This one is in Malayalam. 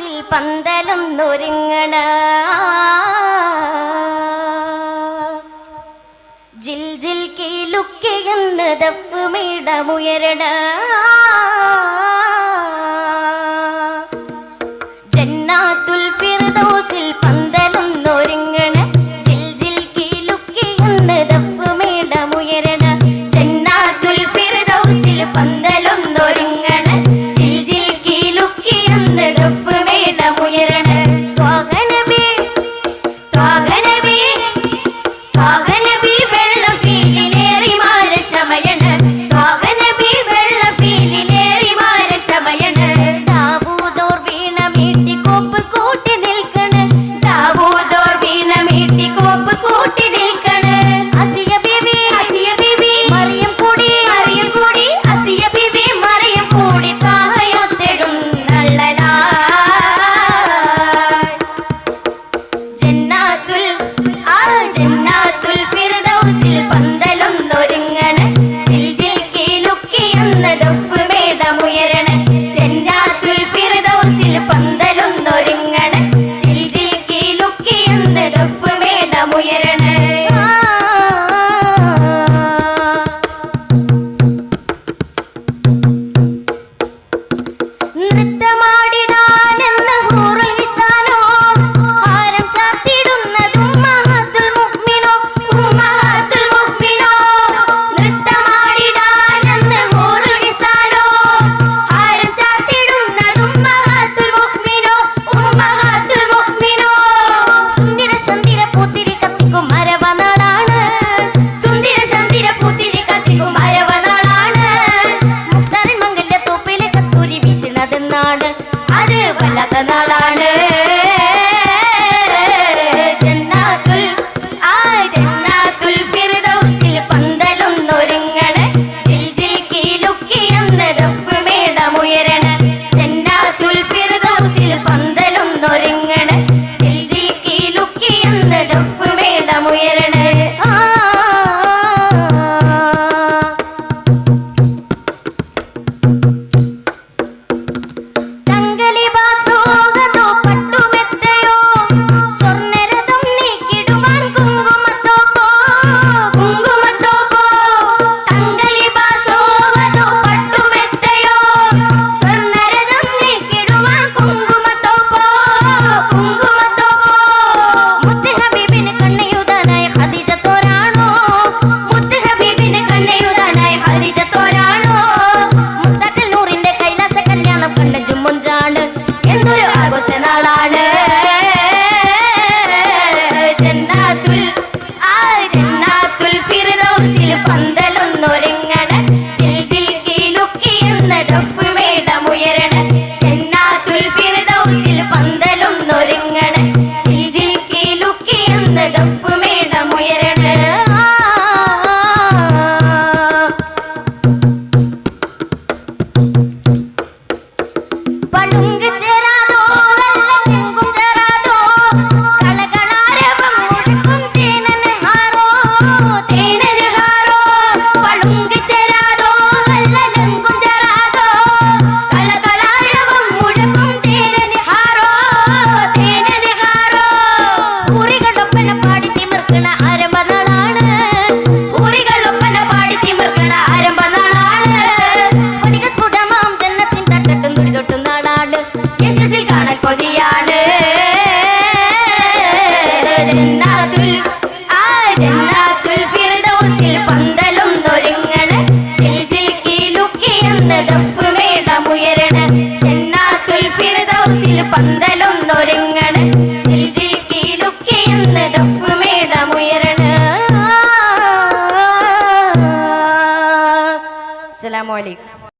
മനസ്സിൽ പന്തലൊന്നൊരുങ്ങണ ജിൽ ജിൽ കീലുക്കിയെന്ന് ദഫ്മിടമുയരണ. ജന്നാത്തുൽ ഫിർദോസിൽ പന്തലൊന്നൊരുങ്ങണ ജിൽ ജിൽ കീലുക്കിയെന്ന് ദഫ്മിടമുയരണ. ജന്നാത്തുൽ ഫിർദോസിൽ പന്തലൊ పందలు la la la വിജയത്തോരാണോ മുത്തക്കൽ നൂറിന്റെ കൈലാസ കല്യാണം ജന്നാത്തുൽ ആ ജന്നാത്തുൽ ഫിർദൗസിൽ പന്തലൊന്നൊരുങ്ങണ. ജിൽ ജിൽ എന്ന ഡഫ് நுங்க coi liền.